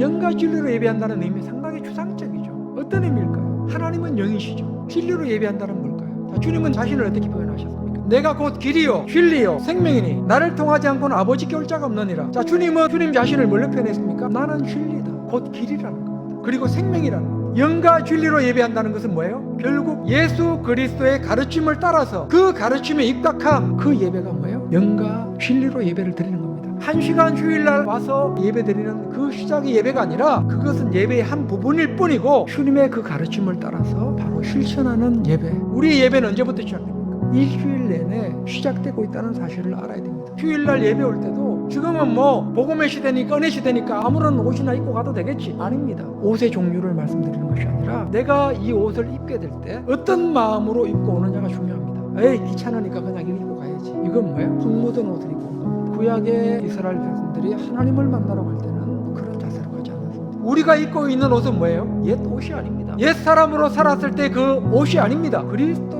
영과 진리로 예배한다는 의미 상당히 추상적이죠. 어떤 의미일까요? 하나님은 영이시죠. 진리로 예배한다는 뭘까요? 자, 주님은 자신을 어떻게 표현하셨습니까? 내가 곧 길이요, 진리요, 생명이니 나를 통하지 않고는 아버지께 올 자가 없느니라. 자, 주님은 주님 자신을 뭘로 표현했습니까? 나는 진리다. 곧 길이라는 겁니다. 그리고 생명이라는 겁니다. 영과 진리로 예배한다는 것은 뭐예요? 결국 예수 그리스도의 가르침을 따라서 그 가르침에 입각한 그 예배가 뭐예요? 영과 진리로 예배를 드리는 겁니다. 한 시간 주일날 와서 예배 드리는 그 시작의 예배가 아니라 그것은 예배의 한 부분일 뿐이고 주님의 그 가르침을 따라서 바로 실천하는 예배. 우리 예배는 언제부터 시작됩니까? 일주일 내내 시작되고 있다는 사실을 알아야 됩니다. 주일날 예배 올 때도 지금은 뭐 복음의 시대니까 은혜 시대니까 아무런 옷이나 입고 가도 되겠지 아닙니다. 옷의 종류를 말씀드리는 것이 아니라 내가 이 옷을 입게 될 때 어떤 마음으로 입고 오느냐가 중요합니다. 에이 귀찮으니까 그냥 입고 가야지. 이건? 흙 묻은 옷을 입고. 구약의 이스라엘 백성들이 하나님을 만나러 갈 때는 그런 자세로 가지 않았습니다. 우리가 입고 있는 옷은 뭐예요? 옛 옷이 아닙니다. 옛 사람으로 살았을 때 그 옷이 아닙니다. 그리스도로